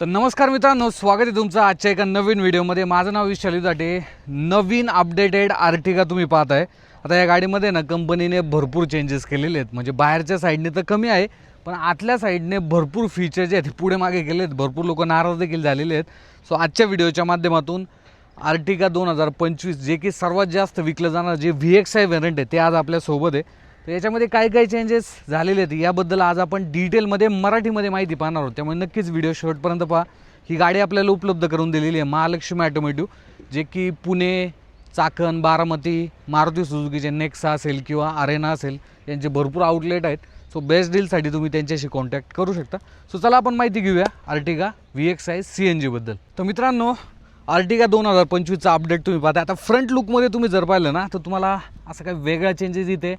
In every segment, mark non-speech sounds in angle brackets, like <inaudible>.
तर नमस्कार मित्रांनो स्वागत आहे तुमचं आजच्या एका नवीन व्हिडिओमध्ये. माझं नाव विशाली दाटे नवीन अपडेटेड आर्टिका तुम्ही पाहत आहे आता या गाडीमध्ये ना कंपनीने भरपूर चेंजेस केलेले आहेत. म्हणजे बाहेरच्या साईडने तर कमी आहे पण आतल्या साईडने भरपूर फीचर जे आहेत पुढे मागे केले आहेत. भरपूर लोक नाराज देखील झालेले आहेत. सो आजच्या व्हिडिओच्या माध्यमातून आर्टिका दोन हजार पंचवीस जे की सर्वात जास्त विकलं जाणार जे व्ही एक्स आय व्हेरंट आहे ते आज आपल्यासोबत आहे. तर याच्यामध्ये काय काय चेंजेस झालेले आहेत याबद्दल आज आपण डिटेलमध्ये मराठीमध्ये माहिती पाहणार आहोत. त्यामुळे नक्कीच व्हिडिओ शेवटपर्यंत पहा. ही गाडी आपल्याला उपलब्ध करून दिलेली आहे महालक्ष्मी ॲटोमॅटिव्ह जे की पुणे चाकण बारामती मारुती सुझुकीचे नेक्सा असेल किंवा अरेना असेल यांचे भरपूर आउटलेट आहेत. सो बेस्ट डीलसाठी तुम्ही त्यांच्याशी कॉन्टॅक्ट करू शकता. सो चला आपण माहिती घेऊया Ertiga V X I C N जीबद्दल तर मित्रांनो आर्टिगा दोन हजार पंचवीसचा अपडेट तुम्ही पाहता आता फ्रंट लुकमध्ये तुम्ही जर पाहिलं ना तर तुम्हाला असं काही वेगळा चेंजेस इथे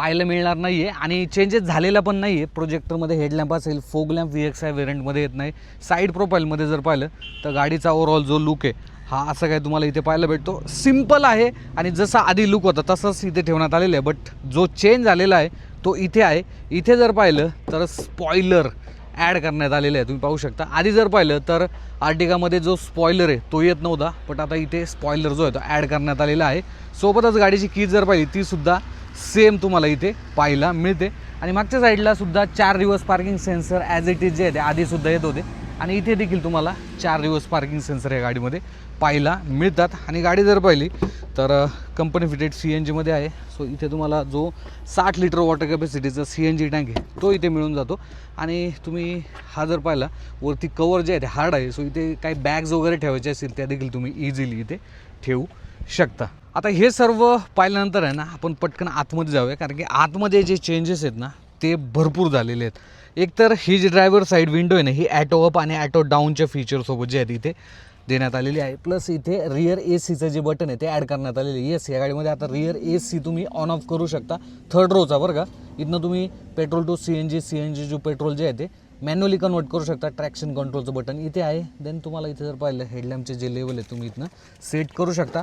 पाहायला मिळणार नाही आहे आणि चेंजेस झालेला पण नाही आहे प्रोजेक्टरमध्ये हेडलॅम्प असेल fog lamp V X I व्हेरियंटमध्ये येत नाही. साईड प्रोफाईलमध्ये जर पाहिलं तर गाडीचा ओव्हरऑल जो लुक आहे हा असं काय तुम्हाला इथे पाहायला भेटतो. सिंपल आहे आणि जसा आधी लुक होता तसंच इथे ठेवण्यात आलेलं आहे. बट जो चेंज झालेला आहे तो इथे आहे. इथे जर पाहिलं तर स्पॉयलर ॲड करण्यात आलेलं आहे. तुम्ही पाहू शकता. आधी जर पाहिलं तर आर्टिकामध्ये जो स्पॉयलर आहे तो येत नव्हता. बट आता इथे स्पॉयलर जो आहे तो ॲड करण्यात आलेला आहे. सोबतच गाडीची की जर पाहिली तीसुद्धा सेम तुम्हाला इथे पाहायला मिळते. आणि मागच्या साईडला सुद्धा चार दिवस parking sensor as it is जे आहे ते आधीसुद्धा येत होते. आणि इथे देखील तुम्हाला चार दिवस पार्किंग सेन्सर या गाडीमध्ये पाहायला मिळतात. आणि गाडी जर पाहिली तर कंपनी फिटेड सी एन जीमध्ये आहे. सो इथे तुम्हाला जो साठ लिटर वॉटर कॅपॅसिटीचा सी एन जी टँक आहे तो इथे मिळून जातो. आणि तुम्ही हा जर पाहिला वरती कवर जे आहे ते हार्ड आहे. सो इथे काही बॅग्स वगैरे ठेवायचे असतील त्या देखील तुम्ही इझिली इथे ठेवू शकता. आता हे सर्व पाहिल्यानंतर आहे ना आपण पटकन आतमध्ये जाऊया कारण की आतमध्ये जे चेंजेस आहेत ना ते भरपूर झालेले आहेत. एकतर ही जी ड्रायव्हर साईड विंडो आहे ना ही ॲटो अप आणि ॲटो डाऊनच्या फीचरसोबत जे आहेत इथे देण्यात आलेली आहे. प्लस इथे रिअर ए सीचं जे बटन आहे ते ॲड करण्यात आलेले आहे. येस या गाडीमध्ये आता रिअर ए सी तुम्ही ऑन ऑफ करू शकता. थर्ड रोचा बरं का. इथनं तुम्ही petrol to C N G C N G जो पेट्रोल जे आहे ते मॅन्युअली कन्वर्ट करू शकता. ट्रॅक्शन कंट्रोलचं बटन इथे आहे. देन तुम्हाला इथे जर पाहिलं हेडलॅम्पचे जे लेवल आहे तुम्ही इथनं सेट करू शकता.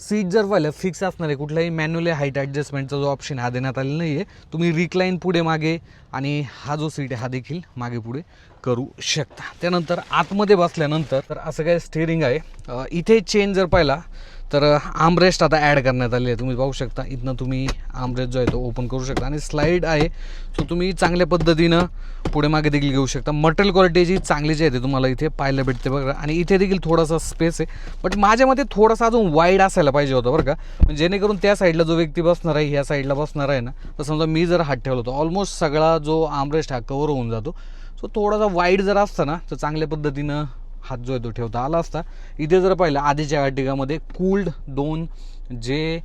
सीट जर पाहिलं फिक्स असणार आहे. कुठल्याही मॅन्युअली हाईट ॲडजस्टमेंटचा जो ऑप्शन हा देण्यात आलेला नाही आहे तुम्ही रिक्लाईन पुढे मागे आणि हा जो सीट आहे हा देखील मागे पुढे करू शकता. त्यानंतर आतमध्ये बसल्यानंतर तर असं काय स्टेअरिंग आहे. इथे चेन जर पाहिला तर आमरेस्ट आता ॲड करण्यात आली आहे. तुम्ही पाहू शकता इथनं तुम्ही आमरेस्ट जो आहे तो ओपन करू शकता. आणि स्लाईड आहे सो तुम्ही चांगल्या पद्धतीनं पुढे मागे देखील घेऊ शकता. मटेरियल क्वालिटी जी चांगली जी आहे ते तुम्हाला इथे पाहायला भेटते बघा. आणि इथे देखील थोडासा स्पेस आहे. बट माझ्या मते थोडासा अजून वाईड असायला पाहिजे होता बरं का. म्हणजे जेणेकरून त्या साईडला जो व्यक्ती बसणार आहे ह्या साईडला बसणार आहे ना तर समजा मी जर हात ठेवला होतो ऑलमोस्ट सगळा जो आमरेस्ट हा कवर होऊन जातो. सो थोडासा वाईड जर असता ना तर चांगल्या पद्धतीनं हात जो आहे तो ठेवता आला असता. इथे जर पाहिलं आधीच्या अर्टिगामध्ये कूल्ड दोन जे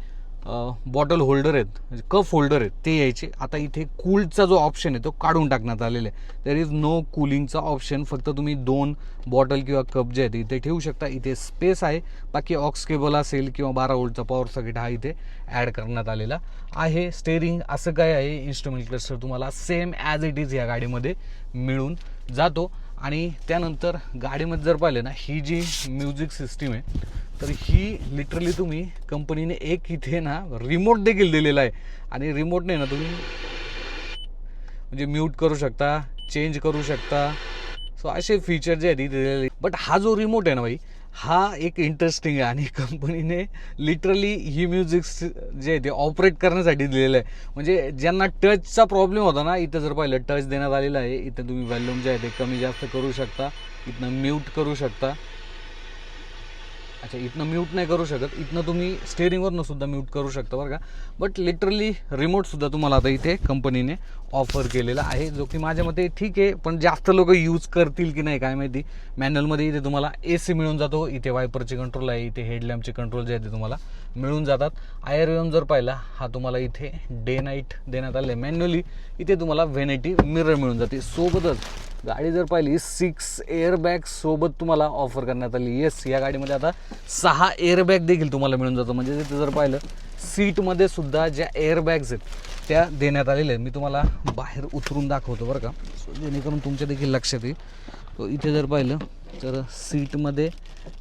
बॉटल होल्डर आहेत म्हणजे कप होल्डर आहेत ते यायचे. आता इथे कूल्डचा जो ऑप्शन आहे तो काढून टाकण्यात आलेला आहे. देर इज नो कूलिंगचा ऑप्शन फक्त तुम्ही दोन बॉटल किंवा कप जे आहेत इथे ठेवू शकता. इथे स्पेस आहे. बाकी ऑक्स केबल असेल किंवा बारा वोल्टचा पॉवर सॉकेट हा इथे ॲड करण्यात आलेला आहे. स्टेअरिंग असं काय आहे? इन्स्ट्रुमेंट क्लस्टर तुम्हाला सेम ॲज इट इज या गाडीमध्ये मिळून जातो. आणि त्यानंतर गाडीमध्ये जर पाहिलं ना ही जी म्युझिक सिस्टीम आहे तर ही लिटरली तुम्ही कंपनीने एक इथे ना रिमोट देखील दिलेला आहे. आणि रिमोटने ना तुम्ही म्हणजे म्यूट करू शकता चेंज करू शकता. सो असे फीचर जे आहेत इथे दिलेले. बट हा जो रिमोट आहे ना भाई हा एक इंटरेस्टिंग आहे. आणि <laughs> कंपनीने लिटरली ही म्युझिक जे आहे ते ऑपरेट करण्यासाठी दिलेलं आहे. म्हणजे ज्यांना टचचा प्रॉब्लेम होता ना इथं जर पाहिलं टच देण्यात आलेला आहे. इथं तुम्ही व्हॅल्यूम जे आहे ते कमी जास्त करू शकता. इथनं म्यूट करू शकता. अच्छा इथनं म्यूट नाही करू शकत. इथनं तुम्ही स्टेअरिंगवरनं सुद्धा म्यूट करू शकता बरं का. बट लिटरली रिमोटसुद्धा तुम्हाला आता इथे कंपनीने ऑफर केलेला आहे जो की माझ्या मते ठीक आहे पण जास्त लोक यूज करतील की नाही काय माहिती. मॅन्युअलमध्ये इथे तुम्हाला ए सी मिळून जातो. इथे वायपरचे कंट्रोल आहे इथे हेडलॅम्पचे कंट्रोल जे आहे ते तुम्हाला मिळून जातात. आयर येऊन जर पाहिला हा तुम्हाला इथे डे नाईट देण्यात आले. मॅन्युअली इथे तुम्हाला व्हेनेटी मिरर मिळून जाते. सोबतच गाडी जर पाहिली सिक्स एअरबॅग सोबत तुम्हाला ऑफर करण्यात आली. येस या गाडीमध्ये आता सहा एअरबॅग देखील तुम्हाला मिळून जातो. म्हणजे तिथे जर पाहिलं सीटमध्ये सुद्धा ज्या एअरबॅग्स आहेत त्या देण्यात आलेल्या आहेत. मी तुम्हाला बाहेर उतरून दाखवतो बरं का. सो जेणेकरून तुमच्या देखील लक्षात येईल. तो इथे जर पाहिलं तर सीटमध्ये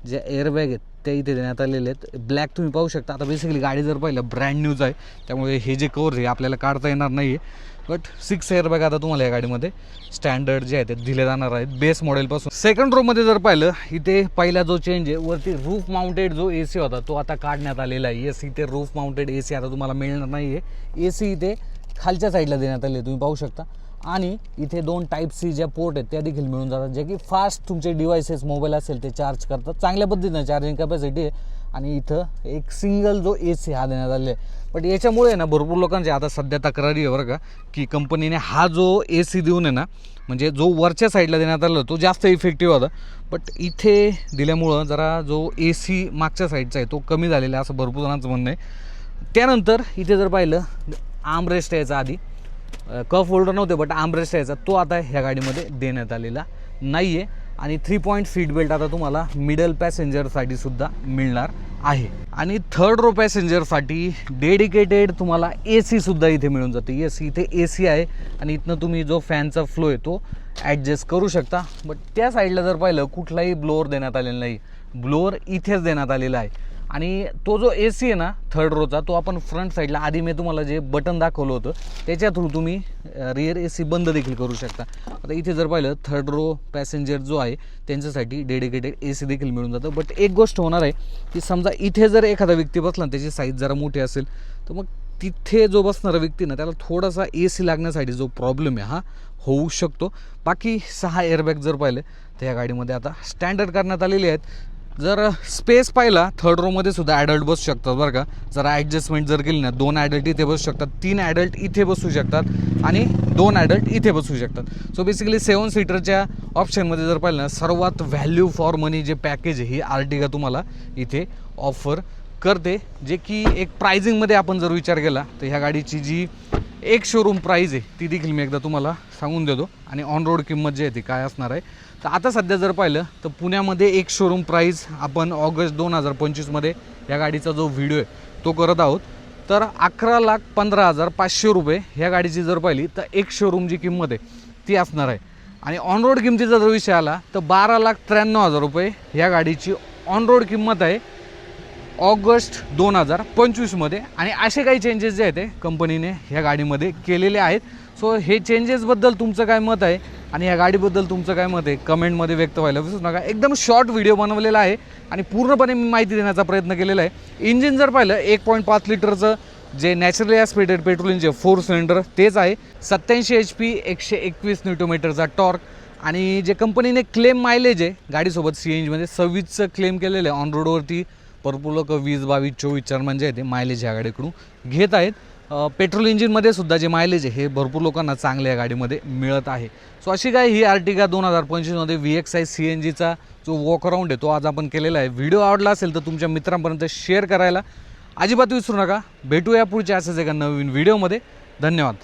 ज्या एअरबॅग आहेत त्या इथे देण्यात आलेल्या आहेत. ब्लॅक तुम्ही पाहू शकता. आता बेसिकली गाडी जर पाहिलं ब्रँड न्यूज आहे. त्यामुळे हे जे कवर आहे आपल्याला काढता येणार नाही आहे बट सिक्स एअरबॅग आता तुम्हाला या गाडीमध्ये स्टँडर्ड जे आहे ते दिले जाणार आहेत. बेस मॉडेलपासून सेकंड रोमध्ये जर पाहिलं इथे पहिला जो चेंज आहे वरती रूफ माउंटेड जो ए सी होता तो आता काढण्यात आलेला आहे. एस इथे रूफ माउंटेड ए सी आता तुम्हाला मिळणार नाही आहे ए सी इथे खालच्या साईडला देण्यात आले तुम्ही पाहू शकता. आणि इथे दोन टाईप सी ज्या पोर्ट आहेत त्या देखील मिळून जातात. जे की फास्ट तुमचे डिव्हायसेस मोबाईल असेल ते चार्ज करतात. चांगल्या पद्धतीनं चार्जिंग कॅपॅसिटी आहे. आणि इथं एक सिंगल जो ए सी हा देण्यात आलेला आहे. बट याच्यामुळे ना भरपूर लोकांचे आता सध्या तक्रारी आहे बरं का की कंपनीने हा जो ए सी देऊन आहे ना म्हणजे जो वरच्या साईडला देण्यात आला तो जास्त इफेक्टिव्ह होता. बट इथे दिल्यामुळं जरा जो ए सी मागच्या साईडचा आहे तो कमी झालेला आहे असं भरपूर जणांचं म्हणणं आहे. त्यानंतर इथे जर पाहिलं आमरेस्ट यायचा आधी. कफ होल्डर नव्हते बट आमरेस्ट यायचा. तो आता ह्या गाडीमध्ये देण्यात आलेला नाही आहे आणि थ्री पॉईंट सीट बेल्ट आता तुम्हाला मिडल पॅसेंजरसाठी सुद्धा मिळणार आहे. आणि थर्ड रो पॅसेंजरसाठी डेडिकेटेड तुम्हाला ए सीसुद्धा इथे मिळून जाते. येस इथे ए सी आहे. आणि इथनं तुम्ही जो फॅनचा फ्लो आहे तो ॲडजस्ट करू शकता. बट त्या साईडला जर पाहिलं कुठलाही ब्लोअर देण्यात आलेला नाही. ब्लोअर इथेच देण्यात आलेला आहे. आणि तो जो ए सी आहे ना थर्ड रोचा तो आपण फ्रंट साईडला आधी मी तुम्हाला जे बटन दाखवलं होतं त्याच्या थ्रू तुम्ही रिअर ए सी बंद देखील करू शकता. आता इथे जर पाहिलं थर्ड रो पॅसेंजर जो आहे त्यांच्यासाठी डेडिकेटेड ए सी देखील मिळून जातं. बट एक गोष्ट होणार आहे की समजा इथे जर एखादा व्यक्ती बसला ना त्याची साईज जरा मोठी असेल तर मग तिथे जो बसणारा व्यक्ती ना त्याला थोडासा ए सी लागण्यासाठी जो प्रॉब्लेम आहे हा होऊ शकतो. बाकी सहा एअरबॅग जर पाहिले तर या गाडीमध्ये आता स्टँडर्ड करण्यात आलेले आहेत. जर स्पेस पाहिला थर्ड रोमध्ये सुद्धा ॲडल्ट बसू शकतात बरं का. जर ॲडजस्टमेंट जर केली ना दोन ॲडल्ट इथे बसू शकतात तीन ॲडल्ट इथे बसू शकतात आणि दोन ॲडल्ट इथे बसू शकतात. सो बेसिकली सेवन सीटरच्या ऑप्शनमध्ये जर पाहिलं ना सर्वात व्हॅल्यू फॉर मनी जे पॅकेज आहे ही आर्टिगा तुम्हाला इथे ऑफर करते. जे की एक प्रायझिंगमध्ये आपण जर विचार केला तर ह्या गाडीची जी एक शोरूम प्राईज आहे. ती देखील मी एकदा तुम्हाला सांगून देतो. आणि ऑन रोड किंमत जी आहे ती काय असणार आहे. तर आता सध्या जर पाहिलं तर पुण्यामध्ये एक शोरूम प्राईज आपण ऑगस्ट दोन हजार पंचवीसमध्ये या गाडीचा जो व्हिडिओ आहे तो करत आहोत. तर अकरा लाख पंधरा हजार पाचशे रुपये ह्या गाडीची जर पाहिली तर एक शोरूम जी किंमत आहे ती असणार आहे. आणि ऑन रोड किमतीचा जर विषय आला तर बारा लाख त्र्याण्णव हजार रुपये ह्या गाडीची ऑन रोड किंमत आहे. ऑगस्ट दोन हजार पंचवीसमध्ये आणि असे काही चेंजेस जे आहेत ते कंपनीने ह्या गाडीमध्ये केलेले आहेत. सो हे चेंजेसबद्दल तुमचं काय मत आहे? आणि ह्या गाडीबद्दल तुमचं काय मत आहे? कमेंटमध्ये व्यक्त व्हायला विसरू नका. एकदम शॉर्ट व्हिडिओ बनवलेला आहे. आणि पूर्णपणे मी माहिती देण्याचा प्रयत्न केलेला आहे. इंजिन जर पाहिलं एक पॉईंट पाच लिटरचं जे naturally aspirated petrol engine four cylinder तेच आहे. सत्याऐंशी एच पी एकशे एकवीस न्यूटोमीटरचा टॉर्क आणि जे कंपनीने क्लेम मायलेज आहे गाडीसोबत सी एन जीमध्ये सव्वीसचं क्लेम केलेलं आहे. ऑन रोडवरती भरपूर लोक वीस बावीस चोवीस चार म्हणजे आहे ते मायलेज ह्या गाडीकडून घेत आहेत. पेट्रोल इंजिनमध्ये सुद्धा जे मायलेज आहे हे भरपूर लोकांना चांगल्या या गाडीमध्ये मिळत आहे. सो अशी काय ही आर्टिका दोन हजार पंचवीसमध्ये V X I C N जीचा जो वॉक अराऊंड आहे तो आज आपण केलेला आहे. व्हिडिओ आवडला असेल तर तुमच्या मित्रांपर्यंत शेअर करायला अजिबात विसरू नका. भेटूया पुढच्या असेच एका नवीन व्हिडिओमध्ये धन्यवाद.